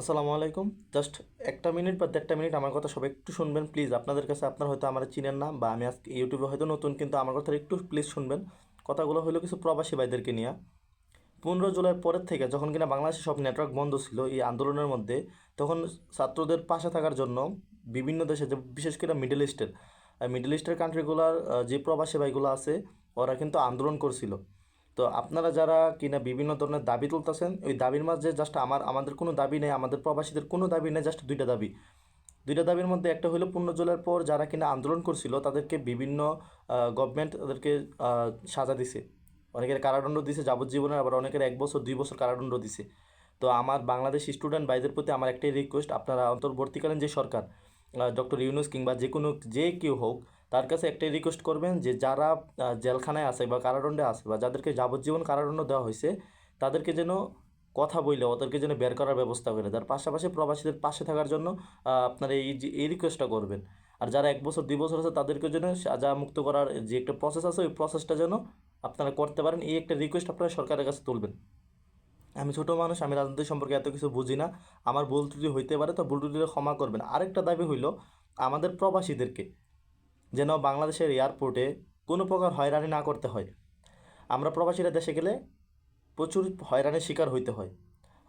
আসসালামু আলাইকুম। জাস্ট একটা মিনিট বা দেড়টা মিনিট আমার কথা সবাই একটু শুনবেন, প্লিজ। আপনাদের কাছে আপনার হয়তো আমার চিনেন না বা আমি আজকে ইউটিউবে হয়তো নতুন, কিন্তু আমার কথা একটু প্লিজ শুনবেন। কথাগুলো হলো কিছু প্রবাসী ভাইদেরকে নিয়ে। পনেরো জুলাইয়ের পরের থেকে যখন কিনা বাংলাদেশে সব নেটওয়ার্ক বন্ধ ছিল এই আন্দোলনের মধ্যে, তখন ছাত্রদের পাশে থাকার জন্য বিভিন্ন দেশে যে বিশেষ করে মিডল ইস্টের মিডল ইস্টের কান্ট্রিগুলোর যে প্রবাসী ভাইগুলো আছে, ওরা কিন্তু আন্দোলন করছিল। তো আপনারা যারা কিনা বিভিন্ন ধরনের দাবি তুলতেছেন, ওই দাবির মাঝে জাস্ট আমার, আমাদের কোনো দাবি নেই, আমাদের প্রবাসীদের কোনো দাবি নেই জাস্ট দুইটা দাবি। দুইটা দাবির মধ্যে একটা হলো পূর্ণ জলের পর যারা কিনা আন্দোলন করছিল, তাদেরকে বিভিন্ন গভর্নমেন্ট তাদেরকে সাজা দিছে। অনেকের কারাদণ্ড দিছে যাবজ্জীবনের আবার অনেকের এক বছর, দুই বছর কারাদণ্ড দিছে। তো আমার বাংলাদেশ স্টুডেন্ট ভাইদের প্রতি আমার একটাই রিকোয়েস্ট আপনারা অন্তর্বর্তীকালীন যে সরকার ডক্টর ইউনুস কিংবা যে কোনো, যে কেউ হোক তার কাছে একটাই রিকোয়েস্ট করবেন যে যারা জেলখানায় আছে বা কারাদণ্ডে আছে বা যাদেরকে যাবজ্জীবন কারাদণ্ড দেওয়া হয়েছে, তাদেরকে যেন কথা বইলে, ওদেরকে যেন বের করার ব্যবস্থা করে তার পাশাপাশি প্রবাসীদের পাশে থাকার জন্য আপনারা এই এই রিকোয়েস্টটা করবেন। আর যারা এক বছর, দুই বছর আছে, তাদেরকে যেন সাজা মুক্ত করার যে একটা প্রসেস আছে, ওই প্রসেসটা যেন আপনারা করতে পারেন। এই একটা রিকোয়েস্ট আপনারা সরকারের কাছে তুলবেন। আমি ছোটো মানুষ, আমি রাজনীতি সম্পর্কে এত কিছু বুঝি না। আমার ভুল ত্রুটি হইতে পারে, তো ভুল ত্রুটিটা ক্ষমা করবেন। আরেকটা দাবি হইল, আমাদের প্রবাসীদেরকে যেন বাংলাদেশের এয়ারপোর্টে কোনো প্রকার হয়রানি না করতে হয়। আমরা প্রবাসীরা দেশে গেলে প্রচুর হয়রানির শিকার হইতে হয়।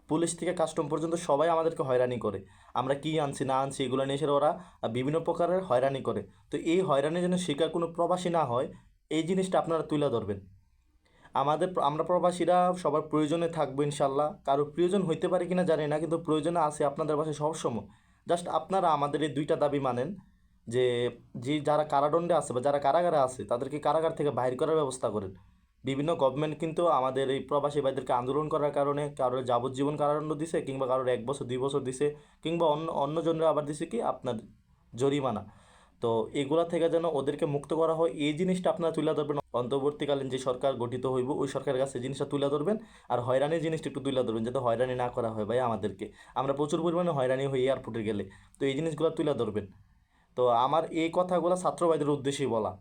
পুলিশ থেকে কাস্টম পর্যন্ত সবাই আমাদেরকে হয়রানি করে। আমরা কি আনছি, না আনছি, এগুলো নিয়ে এসে ওরা বিভিন্ন প্রকারের হয়রানি করে। তো এই হয়রানির যেন শিকার কোনো প্রবাসী না হয়, এই জিনিসটা আপনারা তুলে ধরবেন। আমাদের আমরা প্রবাসীরা সবার প্রয়োজনে থাকব ইনশাল্লাহ। কারও প্রয়োজন হইতে পারে কিনা জানি না, কিন্তু প্রয়োজনে আছে আপনাদের পাশে সবসময়। জাস্ট আপনারা আমাদের এই দুইটা দাবি মানেন। যে যে যারা কারাদণ্ডে আছে বা যারা কারাগারে আছে, তাদেরকে কারাগার থেকে বাইর করার ব্যবস্থা করেন। বিভিন্ন গভর্নমেন্ট কিন্তু আমাদের এই প্রবাসী ভাইদেরকে আন্দোলন করার কারণে কারোর যাবজ্জীবন কারাদণ্ড দিছে কিংবা কারোর এক বছর, দুই বছর দিছে কিংবা অন্য, অন্যজনের আবার দিছে কি আপনার জরিমানা। তো এগুলা থেকে যেন ওদেরকে মুক্ত করা হয়, এই জিনিসটা আপনারা তুলে ধরবেন। অন্তর্বর্তীকালীন যে সরকার গঠিত হইব, ওই সরকারের কাছে জিনিসটা তুলে ধরবেন আর হয়রানির জিনিসটা একটু তুলে ধরবেন যাতে হয়রানি না করা হয় ভাই আমাদেরকে। আমরা প্রচুর পরিমাণে হয়রানি হই এয়ারপোর্টে গেলে। তো এই জিনিসগুলো তুলে ধরবেন। তো আমার এই কথাগুলো ছাত্র ভাইদের উদ্দেশ্যেই বলা।